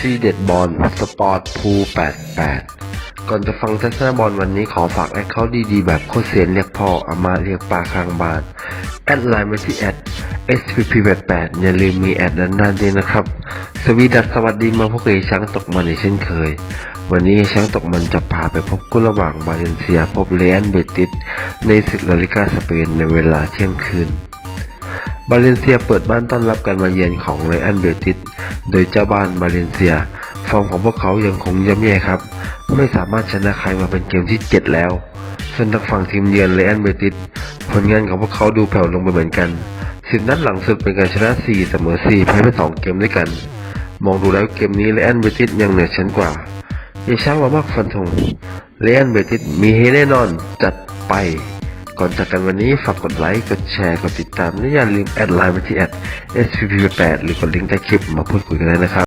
ที่เด็ดบอลสปอร์ตพู88 ก่อนจะฟังทัศนบอลวันนี้ขอฝากแอคเคาท์ดีๆ แบบโคเสียนเรียกพ่ออามาเรียกปลาข้างบาน แอดไลน์มาที่แอด SPP88 อย่าลืมมีแอดด้านหน้าด้วยนะครับ สวีดัสสวัสดีมาพวกเอช้างตกมันในเช่นเคย วันนี้ช้างตกมันจะพาไปพบกุระหว่างบาเลนเซียพบเลอันเบติสในศึกลาลิกาสเปนในเวลาเที่ยงคืน บาเลนเซียเปิดบ้านต้อนรับการมาเยือนของไรอันเบติสโดยเจ้าบ้านบาเลนเซีย ฟอร์มของพวกเขายังคงย่ำแย่ครับ ไม่สามารถชนะใครมาเป็นเกมที่ 7 แล้ว ส่วนทางฝั่งทีมเยือนไรอันเบติสผลงานของพวกเขาดูแผ่วลงไปเหมือนกันสิบนัดหลังสุดเป็นการชนะ 4 เสมอ 4 แพ้ไป2เกมด้วยกัน มองดูแล้วเกมนี้ไรอันเบติสยังเหนือชั้นกว่าเอช่างมามากฟันธงไรอันเบติสมีเฮแน่นอนจัดไป ก่อนจากกันวันนี้ฝากกดไลค์ กดแชร์ กดติดตามและอย่าลืมแอดไลน์มาที่แอด SPP8 หรือกดลิงก์ใต้คลิปมาพูดคุยกันได้นะครับ